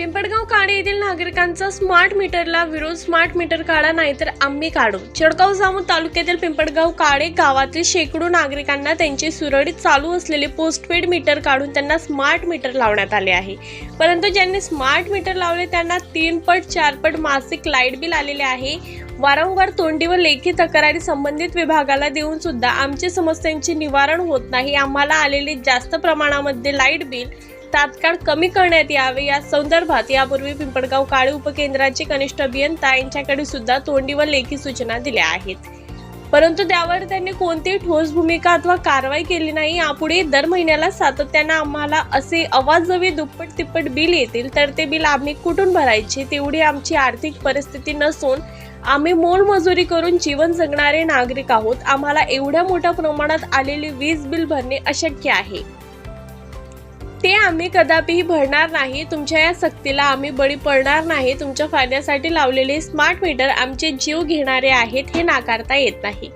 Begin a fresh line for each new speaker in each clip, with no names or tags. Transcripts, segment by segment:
पिंपळगाव काडे येथील नागरिकांचा स्मार्ट मीटरला विरोध स्मार्ट मीटर काढा नाहीतर आम्ही काढू. चडगाव जामोद तालुक्यातील पिंपळगाव काळे गावातील शेकडो नागरिकांना त्यांचे सुरळीत चालू असलेले पोस्टपेड मीटर काढून त्यांना स्मार्ट मीटर लावण्यात आले आहे. परंतु ज्यांनी स्मार्ट मीटर लावले त्यांना तीन पट चार पट मासिक लाइट बिल आलेले आहे. वारंवार तोंडी व लेखी तक्रारी संबंधित विभागाला देऊन सुद्धा आमच्या समस्यांचे निवारण होत नाही. आम्हाला आलेले जास्त प्रमाणामध्ये लाइट बिल तात्काळ कमी करण्यात यावे या संदर्भात यापूर्वी पिंपळगाव काळे उपकेंद्राचे कनिष्ठ अभियंता यांच्याकडे सुद्धा तोंडी व लेखी सूचना दिल्या आहेत. परंतु त्यावर त्यांनी कोणतीही ठोस भूमिका अथवा कारवाई केली नाही. यापुढे दर महिन्याला सातत्यानं आम्हाला असे अवाजवी दुप्पट तिप्पट बिल येतील तर ते बिल आम्ही कुठून भरायचे? तेवढी आमची आर्थिक परिस्थिती नसून आम्ही मोलमजुरी करून जीवन जगणारे नागरिक आहोत. आम्हाला एवढ्या मोठ्या प्रमाणात आलेले वीज बिल भरणे अशक्य आहे. ते आम्ही कदापिही भरणार नाही. तुमच्या या सक्तीला आम्ही बळी पडणार नाही. तुमच्या फायद्यासाठी लावलेले स्मार्ट मीटर आमचे जीव घेणारे आहेत हे नाकारता येत नाही.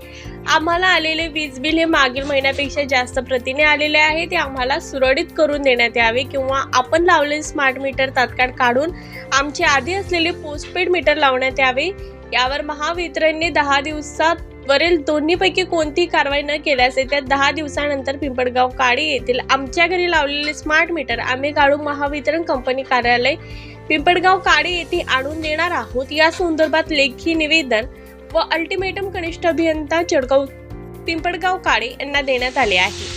आम्हाला आलेले वीज बिल हे मागील महिन्यापेक्षा जास्त प्रतीने आलेले आहे. ते आम्हाला सुरळीत करून देण्यात यावे किंवा आपण लावलेले स्मार्ट मीटर तात्काळ काढून आमचे आधी असलेले पोस्टपेड मीटर लावण्यात यावे. यावर महावितरणने दहा दिवसात वरील दोन्हीपैकी कोणतीही कारवाई न केल्यास येत्या दहा दिवसानंतर पिंपळगाव काळे येथील आमच्या घरी लावलेले स्मार्ट मीटर आम्ही काढून महावितरण कंपनी कार्यालय पिंपळगाव काळे येथे आणून देणार आहोत. या संदर्भात लेखी निवेदन व अल्टिमेटम कनिष्ठ अभियंता चडगाव पिंपळगाव काळे यांना देण्यात आले आहे.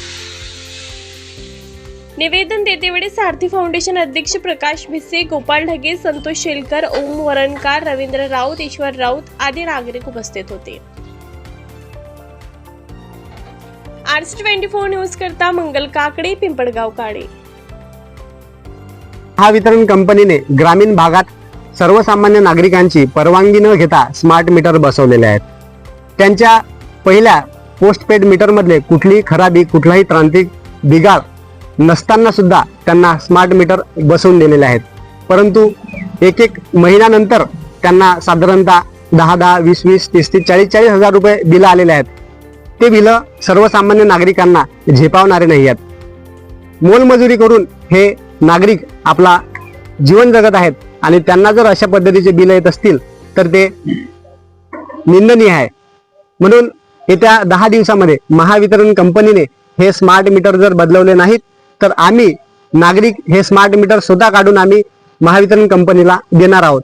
निवेदन देतेवेळी सारथी फाउंडेशन अध्यक्ष प्रकाश भिसे गोपाल ढगे संतोष शेलकर ओम वरणकार रवींद्र राऊत ईश्वर राऊत आदी नागरिक उपस्थित होते. आर्ट्स ट्वेंटी फोर न्यूज करता मंगल काकडे पिंपळगाव काळे
महावितरण कंपनीने ग्रामीण भागात सर्वसामान्य नागरिकांची परवानगी न घेता स्मार्ट मीटर बसवलेले आहेत. त्यांच्या पहिल्या पोस्टपेड मीटरमधले कुठलीही खराबी कुठलाही तांत्रिक बिघाड नसताना सुद्धा त्यांना स्मार्ट मीटर बसवून दिलेले आहेत. परंतु एक एक महिन्यानंतर त्यांना साधारणतः दहा दहा वीस वीस तीस तीस चाळीस चाळीस हजार रुपये बिलं आलेले आहेत. ते बिलं सर्वसामान्य नागरिकांना झेपावणारे नाही आहेत मोलमजुरी करून हे नागरिक आपला जीवन जगत आहेत आणि त्यांना जर अशा पद्धतीचे बिल येत असतील तर ते निंदनीय आहे. म्हणून येत्या दहा दिवसामध्ये महावितरण कंपनीने हे स्मार्ट मीटर जर बदलवले नाहीत तर आम्ही नागरिक हे स्मार्ट मीटर स्वतः काढून आम्ही महावितरण कंपनीला देणार आहोत.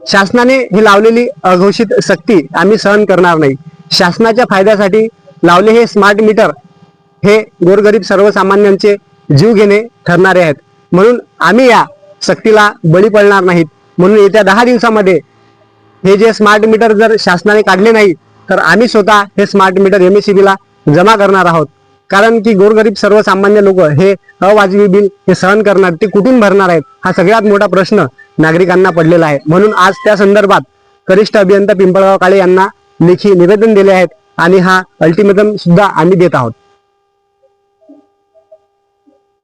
शासनाने ही लावलेली अघोषित सक्ती आम्ही सहन करणार नाही. शासनाच्या फायद्यासाठी लावले हे स्मार्ट मीटर हे गोरगरीब सर्वसामान्यांचे जीव घेणे ठरणारे आहेत. म्हणून आम्ही या सक्तीला बळी पडणार नाहीत. म्हणून येत्या दहा दिवसामध्ये हे जे स्मार्ट मीटर जर शासनाने काढले नाही तर आम्ही स्वतः हे स्मार्ट मीटर एम ला जमा करणार आहोत. कारण की गोरगरीब सर्वसामान्य लोक हे अवाजवी बिल हे सहन करणार ते कुठून भरणार आहेत हा सगळ्यात मोठा प्रश्न नागरिकांना पडलेला आहे. म्हणून आज त्या संदर्भात कनिष्ठ अभियंता पिंपळगाव काळे यांना लेखी निवेदन दिले आहेत आणि हा अल्टिमेटम सुद्धा आम्ही देत आहोत.